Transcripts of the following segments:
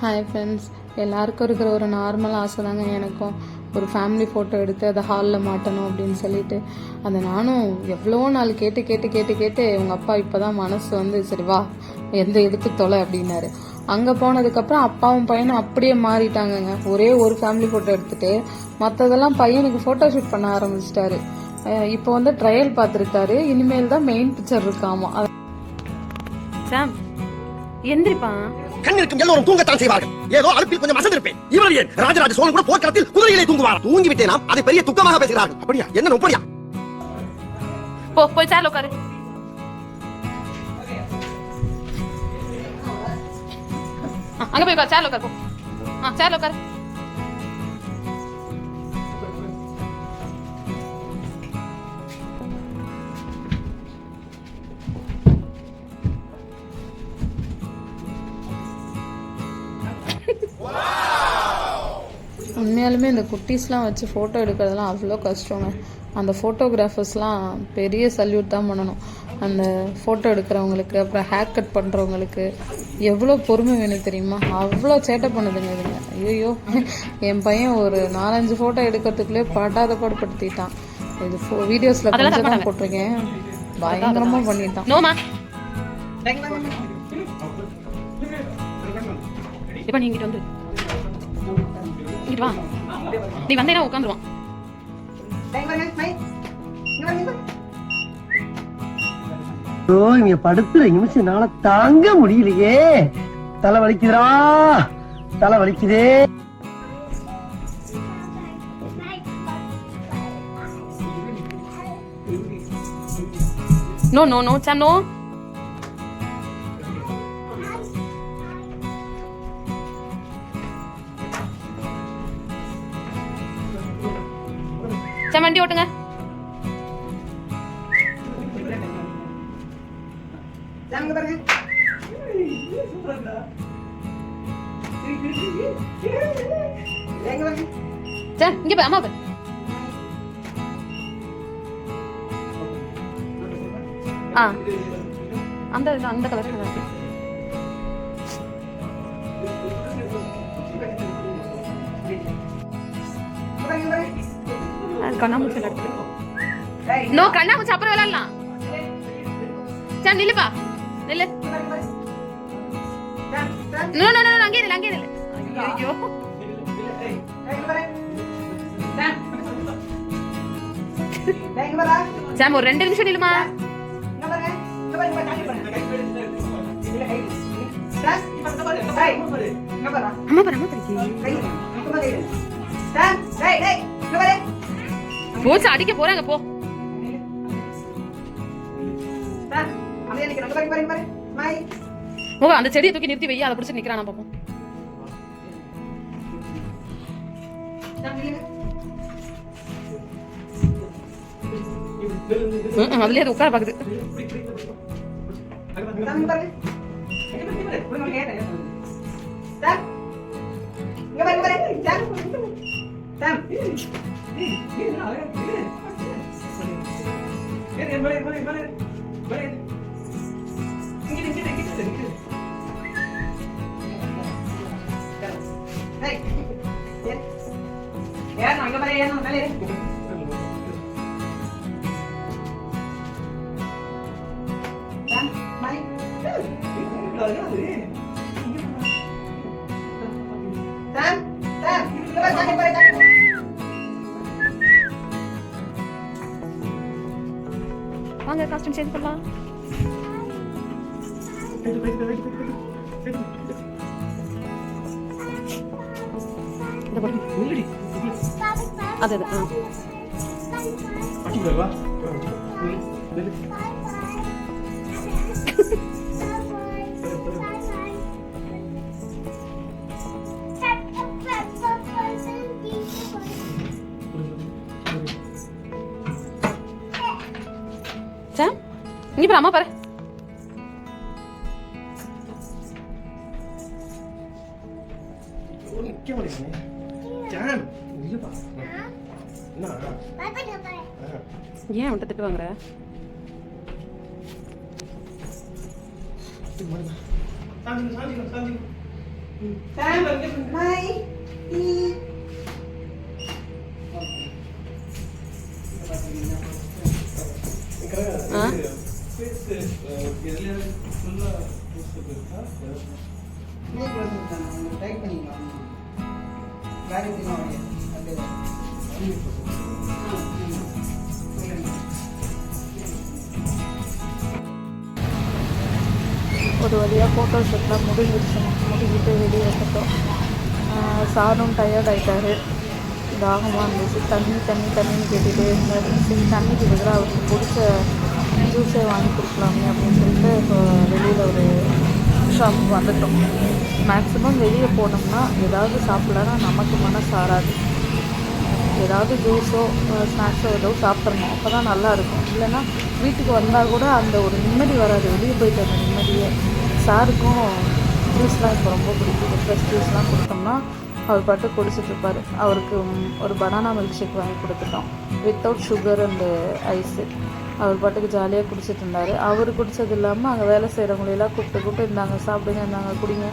Hi friends எல்லாருக்கும் இருக்கிற ஒரு நார்மல் ஆசை தாங்க எனக்கும். ஒரு ஃபேமிலி ஃபோட்டோ எடுத்து அதை ஹாலில் மாட்டணும் அப்படின்னு சொல்லிட்டு. அதை நானும் எவ்வளோ நாள் கேட்டு கேட்டு கேட்டு கேட்டு உங்கள் அப்பா இப்போ தான் மனசு வந்து சரி வா எந்த எடுத்து தொலை அப்படின்னாரு. அங்கே போனதுக்கப்புறம் அப்பாவும் பையனும் அப்படியே மாறிட்டாங்கங்க. ஒரே ஒரு ஃபேமிலி ஃபோட்டோ எடுத்துட்டு மற்றதெல்லாம் பையனுக்கு ஃபோட்டோ ஷூட் பண்ண ஆரம்பிச்சிட்டாரு. இப்போ வந்து ட்ரையல் பார்த்துருக்காரு. இனிமேல் தான் மெயின் பிக்சர் இருக்காமா? சாம் எந்திரிப்பா கண் இருக்கும் எல்லோரும் தூங்கத்தான் செய்வார்கள். ஏதோ அழுப்பில் கொஞ்சம் அசந்திருப்பேன். இவ்வளவு ஏன்? ராஜராஜ சோழன் கூட போர்க்களத்தில் குதிரையிலே தூங்குவார் தூங்கி விட்டேனாம் அதை பெரிய துக்கமாக பேசுகிறார்கள். அப்படியா? என்ன நொப்படியா? போ போய் சேர் உட்காரு. அங்க போய் உட்காரு சேர்ல உட்காரு போ. ஆ சேர்ல உட்காரு. உண்மையாலுமே இந்த குட்டீஸ்லாம் வச்சு ஃபோட்டோ எடுக்கிறதுலாம் அவ்வளோ கஷ்டங்க. அந்த ஃபோட்டோகிராஃபர்ஸ்லாம் பெரிய சல்யூட் தான் பண்ணணும். அந்த ஃபோட்டோ எடுக்கிறவங்களுக்கு அப்புறம் ஹேர் கட் பண்ணுறவங்களுக்கு எவ்வளோ பொறுமை வேணும் தெரியுமா? அவ்வளோ சேட்டை பண்ணுதுங்க இதுங்க. ஐயோ என் பையன் ஒரு நாலஞ்சு ஃபோட்டோ எடுக்கிறதுக்குள்ளே படாத பாடுபடுத்திட்டான். இது வீடியோஸில் கொஞ்சம் தான் போட்டிருக்கேன். பயங்கரமாக பண்ணிட்டான். நோமா. இப்ப நீ இங்கிட்டு வந்து. இங்கிட்டு வா. நீ வந்தேனா உட்காந்துருவான்? ஐயோ இங்க படுத்துற நிமிஷம் என்னால தாங்க முடியலையே. தலை வலிக்குதுடா. தலை வலிக்குதே. No no no Sam no Sam வண்டி ஓட்டுங்க சாம் இங்க போய் கண்ணாமூச்சி விளையாடு நோ கண்ணாமூச்சி அப்புறம் விளையாடலாம். சார் நில்லுப்பா நில்லு. நோ நோ நோ அங்கே இல்லை அங்கே இல்லை ஐயோ. சாம் ஒரு ரெண்டு நிமிஷம் நில்லுமா? அம்மா பாரு அம்மா பாரு. போச்சு அடிக்க போறாங்க போ. ஓ அந்த செடியை தூக்கி நிறுத்தி வை அதை பிடிச்சி நிக்கிறானா பாப்போம் அதுலயே அது உட்கார பாக்குது. Tam. No, a ver, Ven, ven, ven, ven, ven. Quítate, quítate, quítate. Hey. Ya, no, venga para allá, no, dale. வாங்க காஸ்டியூம் சேஞ்ச் பண்ணலாம் இதை போடு. அது அது ஆ ஜான் இல்லப்பா என்ன ஏன் அவன்கிட்ட திட்டு வாங்குற சாஞ்சிங்க சாஞ்சிங்க சாஞ்சிங்க ஆ ஒரு வழியாக ஃபோட்டோ ஷூட்லாம் முடிஞ்சிருச்சு முடிஞ்சிட்டு வெளியே வந்துட்டோம். சாரும் டயர்ட் ஆகிட்டாரு தாகமாக இருந்துச்சு. தண்ணி தண்ணி தண்ணின்னு கேட்டுகிட்டே இருந்தார். சரி தண்ணிக்கு பதிலாக அவருக்கு பிடிச்ச ஜூஸே வாங்கி கொடுக்கலாமே அப்படின்னு சொல்லிட்டு இப்போ வெளியில் ஒரு ஷாப்புக்கு வந்துட்டோம். மேக்ஸிமம் வெளியே போனோம்னா ஏதாவது சாப்பிடலன்னா நமக்கு மனசாராது ஏதாவது ஜூஸோ ஸ்நாக்ஸோ ஏதோ சாப்பிட்றணும் அப்போ தான் நல்லாயிருக்கும் இல்லைன்னா வீட்டுக்கு வந்தால் கூட அந்த ஒரு நிம்மதி வராது. வெளியே போயிட்டு அந்த நிம்மதியே. சாருக்கும் ஜூஸ்லாம் இப்போ ரொம்ப பிடிக்கும். ஃப்ரெஷ் ஜூஸ்லாம் கொடுத்தோம்னா அவர் பாட்டு குடிச்சிட்ருப்பார் அவருக்கு ஒரு பனானா மில்க் ஷேக் வாங்கி கொடுத்துட்டோம். வித்தவுட் சுகர் அண்டு ஐஸு அவர் பாட்டுக்கு ஜாலியாக குடிச்சிட்டு இருந்தார். அவர் குடித்தது இல்லாமல் அங்கே வேலை செய்கிறவங்களையெல்லாம் கூப்பிட்டு கூப்பிட்டு இருந்தாங்க சாப்பிடுங்க இருந்தாங்க குடிங்க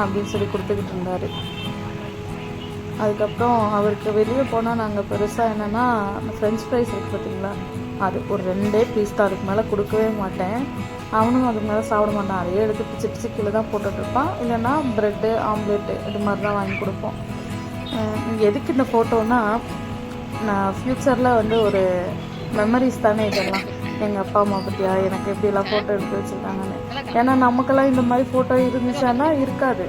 அப்படின்னு சொல்லி கொடுத்துக்கிட்டு இருந்தார். அதுக்கப்புறம் அவருக்கு வெளியே போனால் நாங்கள் பெருசாக என்னென்னா ஃப்ரெஞ்ச் ஃப்ரைஸ் இருக்குது பார்த்தீங்களா அது ஒரு ரெண்டே பீஸ் தான். அதுக்கு மேலே கொடுக்கவே மாட்டேன். அவனும் அதுக்கு மேலே சாப்பிட மாட்டான். அதையே எடுத்து பிச்சு பிச்சு கீழே தான் போட்டுட்ருப்பான் இல்லைன்னா ப்ரெட்டு ஆம்லேட்டு இது மாதிரி தான் வாங்கி கொடுப்போம். எதுக்கு இந்த ஃபோட்டோன்னா நான் ஃப்யூச்சரில் வந்து ஒரு மெமரிஸ் தானே இதெல்லாம். எங்கள் அப்பா அம்மா பற்றியா எனக்கு எப்படிலாம் ஃபோட்டோ எடுத்து வச்சுருக்காங்கன்னு. ஏன்னா நமக்கெல்லாம் இந்த மாதிரி ஃபோட்டோ இருந்துச்சான்னா இருக்காது.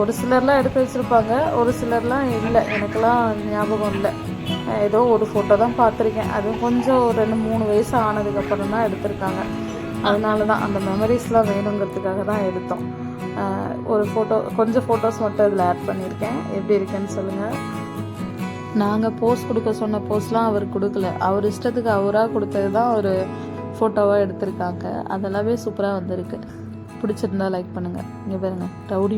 ஒரு சிலர்லாம் எடுத்து வச்சுருப்பாங்க. ஒரு சிலர்லாம் இல்லை. எனக்கெல்லாம் ஞாபகம் இல்லை. ஏதோ ஒரு ஃபோட்டோ தான் பார்த்துருக்கேன். அது கொஞ்சம் ஒரு ரெண்டு மூணு வயசு ஆனதுக்கப்புறம் தான் எடுத்திருக்காங்க. அதனால தான் அந்த மெமரிஸ்லாம் வேணுங்கிறதுக்காக தான் எடுத்தோம். ஒரு ஃபோட்டோ கொஞ்சம் ஃபோட்டோஸ் மட்டும் இதில் ஆட் பண்ணியிருக்கேன். எப்படி இருக்குன்னு சொல்லுங்கள் நாங்கள் போஸ் கொடுக்க சொன்ன போஸ்லாம் அவர் கொடுக்கல. அவர் இஷ்டத்துக்கு அவராக கொடுத்தது தான் ஒரு ஃபோட்டோவாக எடுத்திருக்காங்க. அதெல்லாமே சூப்பராக வந்திருக்கு. பிடிச்சிருந்தா லைக் பண்ணுங்கள் இங்கே பாருங்கள் ரவுடி